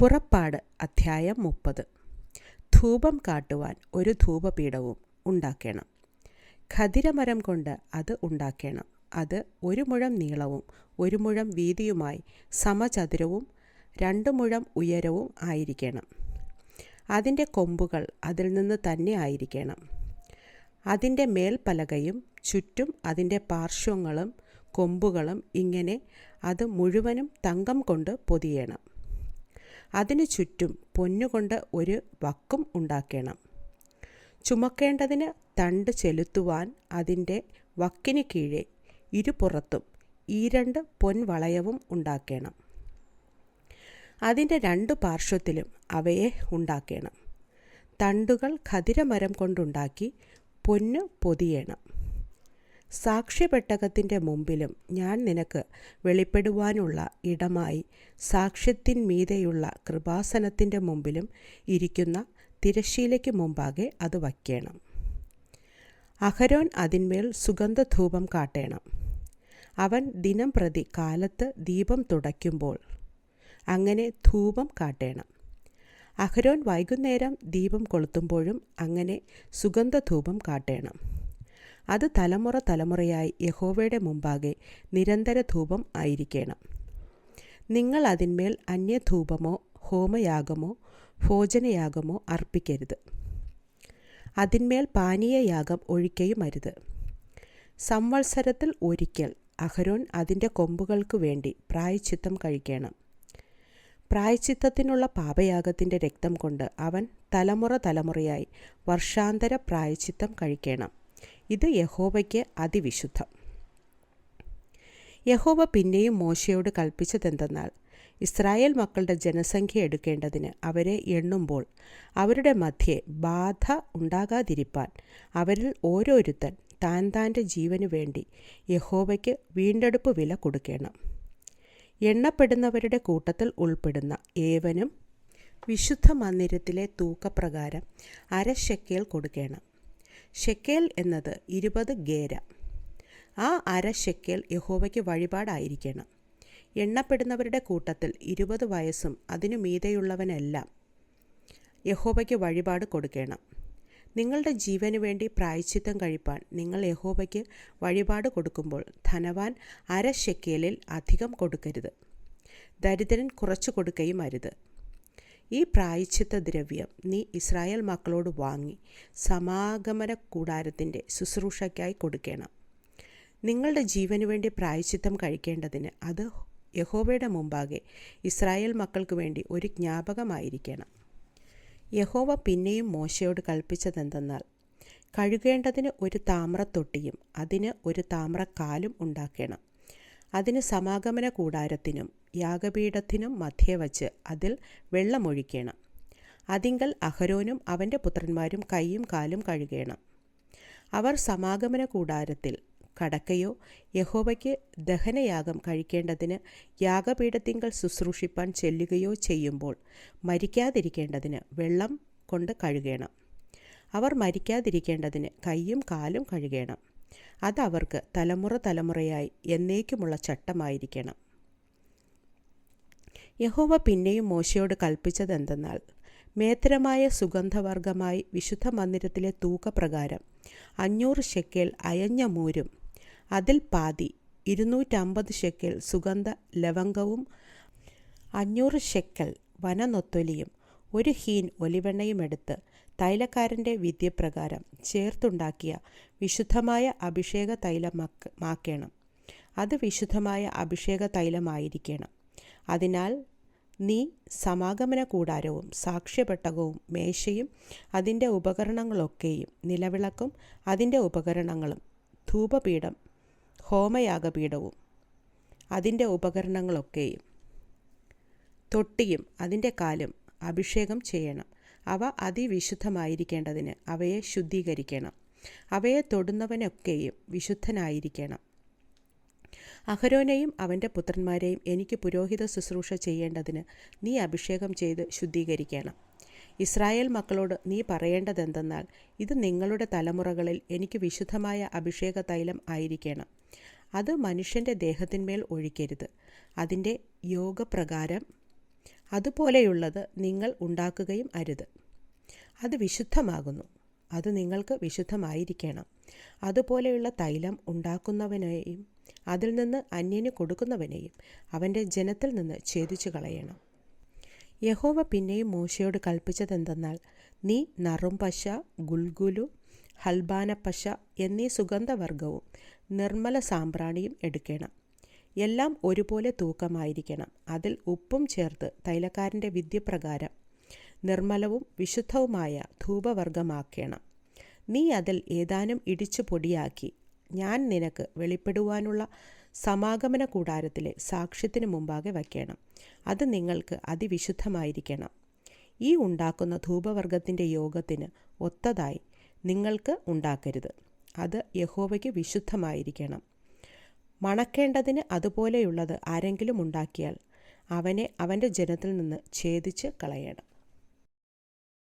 പുറപ്പാട് അധ്യായം മുപ്പത്. ധൂപം കാട്ടുവാൻ ഒരു ധൂപപീഠവും ഉണ്ടാക്കണം. ഖതിരമരം കൊണ്ട് അത് ഉണ്ടാക്കണം. അത് ഒരു മുഴം നീളവും ഒരു മുഴം വീതിയുമായി സമചതുരവും രണ്ട് മുഴം ഉയരവും ആയിരിക്കണം. അതിന്റെ കൊമ്പുകൾ അതിൽ നിന്ന് തന്നെ ആയിരിക്കണം. അതിന്റെ മേൽപ്പലകയും ചുറ്റും അതിന്റെ പാർശ്വങ്ങളും കൊമ്പുകളും ഇങ്ങനെ അത് മുഴുവനും തങ്കം കൊണ്ട് പൊതിയണം. അതിനു ചുറ്റും പൊന്നുകൊണ്ട് ഒരു വക്കും ഉണ്ടാക്കണം. ചുമക്കേണ്ടതിന് തണ്ട് ചെലുത്തുവാൻ അതിന്റെ വക്കിന് കീഴെ ഇരുപുറത്തും ഈ രണ്ട് പൊൻവളയവും ഉണ്ടാക്കണം. അതിന്റെ രണ്ട് പാർശ്വത്തിലും അവയെ ഉണ്ടാക്കണം. തണ്ടുകൾ ഖതിരമരം കൊണ്ടുണ്ടാക്കി പൊന്ന് പൊതിയണം. സാക്ഷ്യപെട്ടകത്തിന്റെ മുമ്പിലും ഞാൻ നിനക്ക് വെളിപ്പെടുവാനുള്ള ഇടമായി സാക്ഷ്യത്തിന്മീതെയുള്ള കൃപാസനത്തിന്റെ മുമ്പിലും ഇരിക്കുന്ന തിരശ്ശീലയ്ക്ക് മുമ്പാകെ അത് വയ്ക്കണം. അഹരോൻ അതിന്മേൽ സുഗന്ധധൂപം കാട്ടേണം. അവൻ ദിനം പ്രതി കാലത്ത് ദീപം തുടയ്ക്കുമ്പോൾ അങ്ങനെ ധൂപം കാട്ടേണം. അഹരോൻ വൈകുന്നേരം ദീപം കൊളുത്തുമ്പോഴും അങ്ങനെ സുഗന്ധധൂപം കാട്ടേണം. അത് തലമുറ തലമുറയായി യഹോവയുടെ മുമ്പാകെ നിരന്തര ധൂപം ആയിരിക്കണം. നിങ്ങൾ അതിന്മേൽ അന്യധൂപമോ ഹോമയാഗമോ ഭോജനയാഗമോ അർപ്പിക്കരുത്. അതിന്മേൽ പാനീയയാഗം ഒഴിക്കയുമരുത് സംവത്സരത്തിൽ ഒരിക്കൽ അഹരോൻ അതിന്റെ കൊമ്പുകൾക്ക് വേണ്ടി പ്രായച്ചിത്തം കഴിക്കണം. പ്രായച്ചിത്തത്തിനുള്ള പാപയാഗത്തിന്റെ രക്തം കൊണ്ട് അവൻ തലമുറ തലമുറയായി വർഷാന്തര പ്രായച്ചിത്തം കഴിക്കണം. ഇത് യഹോവയ്ക്ക് അതിവിശുദ്ധം. യഹോവ പിന്നെയും മോശയോട് കൽപ്പിച്ചതെന്തെന്നാൽ ഇസ്രായേൽ മക്കളുടെ ജനസംഖ്യ എടുക്കേണ്ടതിന് അവരെ എണ്ണുമ്പോൾ അവരുടെ മധ്യേ ബാധ ഉണ്ടാകാതിരിപ്പാൻ അവരിൽ ഓരോരുത്തൻ താൻ താന്റെ ജീവന് വേണ്ടി യഹോവയ്ക്ക് വീണ്ടെടുപ്പ് വില കൊടുക്കണം. എണ്ണപ്പെടുന്നവരുടെ കൂട്ടത്തിൽ ഉൾപ്പെടുന്ന ഏവനും വിശുദ്ധ മന്ദിരത്തിലെ തൂക്കപ്രകാരം അര കൊടുക്കണം. ഷെക്കേൽ എന്നത് ഇരുപത് ഗേര. ആ അര ഷെക്കേൽ യഹോവയ്ക്ക് വഴിപാടായിരിക്കണം. എണ്ണപ്പെടുന്നവരുടെ കൂട്ടത്തിൽ ഇരുപത് വയസ്സും അതിനു മീതെയുള്ളവനെല്ലാം യഹോബയ്ക്ക് വഴിപാട് കൊടുക്കണം. നിങ്ങളുടെ ജീവന് വേണ്ടി പ്രായച്ചിത്തം കഴിപ്പാൻ നിങ്ങൾ യഹോബയ്ക്ക് വഴിപാട് കൊടുക്കുമ്പോൾ ധനവാൻ അര ഷെക്കേലിൽ അധികം കൊടുക്കരുത്. ദരിദ്രൻ കുറച്ചു കൊടുക്കുകയും അരുത്. ഈ പ്രായച്ചിത്ത ദ്രവ്യം നീ ഇസ്രായേൽ മക്കളോട് വാങ്ങി സമാഗമന കൂടാരത്തിന്റെ ശുശ്രൂഷയ്ക്കായി കൊടുക്കണം. നിങ്ങളുടെ ജീവന് വേണ്ടി പ്രായച്ചിത്തം കഴിക്കേണ്ടതിന് അത് യഹോവയുടെ മുമ്പാകെ ഇസ്രായേൽ മക്കൾക്ക് വേണ്ടി ഒരു ജ്ഞാപകമായിരിക്കണം. യഹോവ പിന്നെയും മോശയോട് കൽപ്പിച്ചതെന്തെന്നാൽ കഴുകേണ്ടതിന് ഒരു താമ്രത്തൊട്ടിയും അതിന് ഒരു താമ്രക്കാലും ഉണ്ടാക്കണം. അതിന് സമാഗമന കൂടാരത്തിനും യാഗപീഠത്തിനും മധ്യേ വച്ച് അതിൽ വെള്ളമൊഴിക്കണം. അതിങ്കൽ അഹരോനും അവന്റെ പുത്രന്മാരും കൈയും കാലും കഴുകണം. അവർ സമാഗമന കൂടാരത്തിൽ കടക്കയോ യഹോവയ്ക്ക് ദഹനയാഗം കഴിക്കേണ്ടതിന് യാഗപീഠത്തിങ്കൽ ശുശ്രൂഷിപ്പാൻ ചെല്ലുകയോ ചെയ്യുമ്പോൾ മരിക്കാതിരിക്കേണ്ടതിന് വെള്ളം കൊണ്ട് കഴുകണം. അവർ മരിക്കാതിരിക്കേണ്ടതിന് കൈയും കാലും കഴുകണം. അത് അവർക്ക് തലമുറ തലമുറയായി എന്നേക്കുമുള്ള ചട്ടമായിരിക്കണം. യഹോവ പിന്നെയും മോശയോട് കൽപ്പിച്ചതെന്തെന്നാൽ മേത്തരമായ സുഗന്ധവർഗമായി വിശുദ്ധ മന്ദിരത്തിലെ തൂക്കപ്രകാരം അഞ്ഞൂറ് ഷെക്കേൽ അയഞ്ഞ മൂരും അതിൽ പാതി ഇരുന്നൂറ്റമ്പത് ഷെക്കേൽ സുഗന്ധ ലവംഗവും അഞ്ഞൂറ് ഷെക്കൽ വനനൊത്തൊലിയും ഒരു ഹീൻ ഒലിവെണ്ണയും എടുത്ത് തൈലക്കാരന്റെ വിദ്യപ്രകാരം ചേർത്തുണ്ടാക്കിയ വിശുദ്ധമായ അഭിഷേക തൈലമാക്കണം അത് വിശുദ്ധമായ അഭിഷേക തൈലമായിരിക്കണം അതിനാൽ നീ സമാഗമന കൂടാരവും സാക്ഷ്യപെട്ടകവും മേശയും അതിന്റെ ഉപകരണങ്ങളൊക്കെയും നിലവിളക്കും അതിന്റെ ഉപകരണങ്ങളും ധൂപപീഠം ഹോമയാഗപീഠവും അതിന്റെ ഉപകരണങ്ങളൊക്കെയും തൊട്ടിയും അതിന്റെ കാലും അഭിഷേകം ചെയ്യണം. അവ അതിവിശുദ്ധമായിരിക്കേണ്ടതിന് അവയെ ശുദ്ധീകരിക്കണം. അവയെ തൊടുന്നവനൊക്കെയും വിശുദ്ധനായിരിക്കണം. അഹരോനെയും അവന്റെ പുത്രന്മാരെയും എനിക്ക് പുരോഹിത ശുശ്രൂഷ ചെയ്യേണ്ടതിന് നീ അഭിഷേകം ചെയ്ത് ശുദ്ധീകരിക്കണം. ഇസ്രായേൽ മക്കളോട് നീ പറയേണ്ടതെന്തെന്നാൽ ഇത് നിങ്ങളുടെ തലമുറകളിൽ എനിക്ക് വിശുദ്ധമായ അഭിഷേക തൈലം ആയിരിക്കണം. അത് മനുഷ്യന്റെ ദേഹത്തിന്മേൽ ഒഴിക്കരുത്. അതിന്റെ യോഗപ്രകാരം അതുപോലെയുള്ളത് നിങ്ങൾ ഉണ്ടാക്കുകയും അരുത്. അത് വിശുദ്ധമാകുന്നു. അത് നിങ്ങൾക്ക് വിശുദ്ധമായിരിക്കണം. അതുപോലെയുള്ള തൈലം ഉണ്ടാക്കുന്നവനെയും അതിൽ നിന്ന് അന്യന് കൊടുക്കുന്നവനെയും അവന്റെ ജനത്തിൽ നിന്ന് ഛേദിച്ചു കളയണം യഹോവ പിന്നെയും മോശയോട് കൽപ്പിച്ചതെന്തെന്നാൽ നീ നറുംപശ ഗുൽഗുലു ഹൽബാനപ്പശ എന്നീ സുഗന്ധവർഗവും നിർമ്മല സാമ്പ്രാണിയും എടുക്കണം. എല്ലാം ഒരുപോലെ തൂക്കമായിരിക്കണം. അതിൽ ഉപ്പും ചേർത്ത് തൈലക്കാരന്റെ വിദ്യപ്രകാരം നിർമ്മലവും വിശുദ്ധവുമായ ധൂപവർഗമാക്കണം നീ അതിൽ ഏതാനും ഇടിച്ചു പൊടിയാക്കി. ഞാൻ നിനക്ക് വെളിപ്പെടുവാനുള്ള സമാഗമന കൂടാരത്തിലെ സാക്ഷ്യത്തിന് മുമ്പാകെ വയ്ക്കണം. അത് നിങ്ങൾക്ക് അതിവിശുദ്ധമായിരിക്കണം. ഈ ഉണ്ടാക്കുന്ന ധൂപവർഗത്തിന്റെ യോഗത്തിന് ഒത്തതായി നിങ്ങൾക്ക് ഉണ്ടാക്കരുത്. അത് യഹോവയ്ക്ക് വിശുദ്ധമായിരിക്കണം. മണക്കേണ്ടതിന് അതുപോലെയുള്ളത് ആരെങ്കിലും ഉണ്ടാക്കിയാൽ അവനെ അവന്റെ ജനത്തിൽ നിന്ന് ഛേദിച്ച് കളയണം.